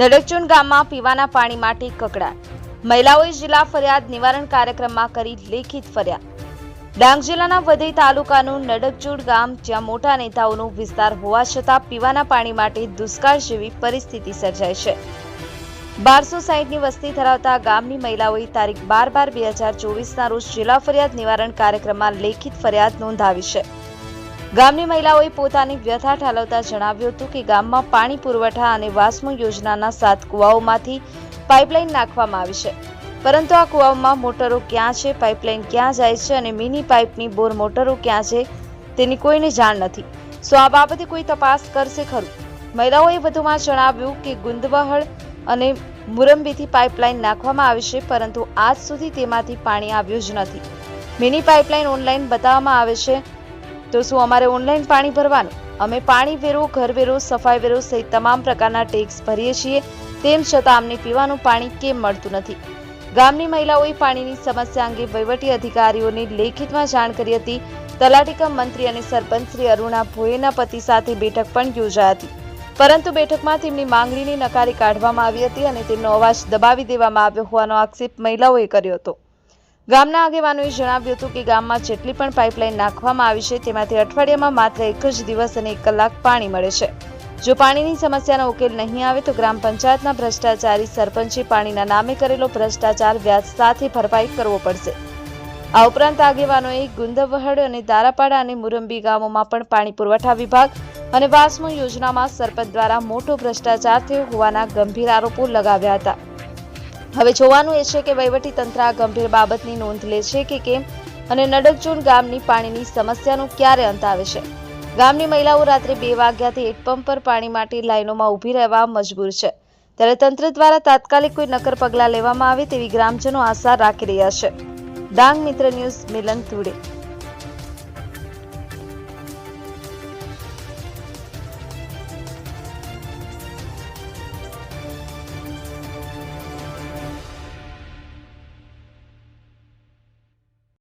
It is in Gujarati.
નડકચુંડ ગામમાં પીવાના પાણી માટે કકડાટ. મહિલાઓએ જિલ્લા ફરિયાદ નિવારણ કાર્યક્રમમાં કરી લેખિત ફરિયાદ. ડાંગ જિલ્લાના વધઈ તાલુકાનું નડકચુડ ગામ, જ્યાં મોટા નેતાઓનો વિસ્તાર હોવા છતાં પીવાના પાણી માટે દુષ્કાળ જેવી પરિસ્થિતિ સર્જાય છે. બારસો સાહીઠની વસ્તી ધરાવતા ગામની મહિલાઓએ તારીખ બાર બાર બે હજાર ચોવીસના રોજ જિલ્લા ફરિયાદ નિવારણ કાર્યક્રમમાં લેખિત ફરિયાદ નોંધાવી છે. ગામની મહિલાઓએ પોતાની વ્યથા ઠાલવતા જણાવ્યું હતું કે ગામમાં પાણી પુરવઠા અને વાસ્મો યોજનાના સાત કુવાઓમાંથી પાઇપલાઇન નાખવામાં આવી છે. પરંતુ આ કુવાઓમાં મોટરો ક્યાં છે, પાઇપલાઇન ક્યાં જાય છે અને મિની પાઇપની બોર મોટરો ક્યાં છે તેની કોઈને જાણ નથી. સો આ બાબતે કોઈ તપાસ કરશે ખરું. મહિલાઓએ વધુમાં જણાવ્યું કે ગુંદવહળ અને મુરંબીથી પાઇપલાઇન નાખવામાં આવી છે, પરંતુ આજ સુધી તેમાંથી પાણી આવ્યું જ નથી. મિની પાઇપલાઇન ઓનલાઈન બતાવવામાં આવે છે તો શું અમારે ઓનલાઈન પાણી ભરવાનું? અમે પાણી વેરો, ઘર વેરો, સફાઈ વેરો સહિત તમામ પ્રકારના ટેક્સ ભરીએ છીએ. તેમ છતાં અમને પીવાનું પાણી કેમ મળતું નથી? ગામની મહિલાઓએ પાણીની સમસ્યા અંગે વહીવટી અધિકારીઓને લેખિતમાં જાણ કરી હતી. તલાટીકમ મંત્રી અને સરપંચ શ્રી અરુણા ભોયેના પતિ સાથે બેઠક પણ યોજાઈ હતી. પરંતુ બેઠકમાં તેમની માંગણીને નકારી કાઢવામાં આવી હતી અને તેમનો અવાજ દબાવી દેવામાં આવ્યો હોવાનો આક્ષેપ મહિલાઓએ કર્યો હતો. ગામના આગેવાનોએ જણાવ્યું હતું કે ગામમાં જેટલી પણ પાઇપલાઇન નાખવામાં આવી છે, તેમાંથી અઠવાડિયામાં માત્ર એક જ દિવસ અને એક કલાક પાણી મળે છે. જો પાણીની સમસ્યાનો ઉકેલ નહીં આવે તો ગ્રામ પંચાયતના ભ્રષ્ટાચારી સરપંચે પાણીના નામે કરેલો ભ્રષ્ટાચાર વ્યાજ સાથે ભરપાઈ કરવો પડશે. આ ઉપરાંત આગેવાનોએ ગુંદવહડ અને દારાપાડા અને મુરંબી ગામોમાં પણ પાણી પુરવઠા વિભાગ અને વાસ્મો યોજનામાં સરપંચ દ્વારા મોટો ભ્રષ્ટાચાર થયો હોવાના ગંભીર આરોપો લગાવ્યા હતા. હવે જોવાનું એ છે કે વહીવટી તંત્ર આ ગંભીર બાબતની નોંધ લે છે કે કેમ અને નડકચૂણ ગામની પાણીની સમસ્યાનો ક્યારે અંત આવે છે? ગામની મહિલાઓ રાત્રે બે વાગ્યાથી હેડપંપ પર પાણી માટે લાઈનોમાં ઊભી રહેવા મજબૂર છે. ત્યારે તંત્ર દ્વારા તાત્કાલિક કોઈ નક્કર પગલાં લેવામાં આવે તેવી ગ્રામજનો આશા રાખી રહ્યા છે. ડાંગ મિત્ર ન્યૂઝ, મિલન તુડે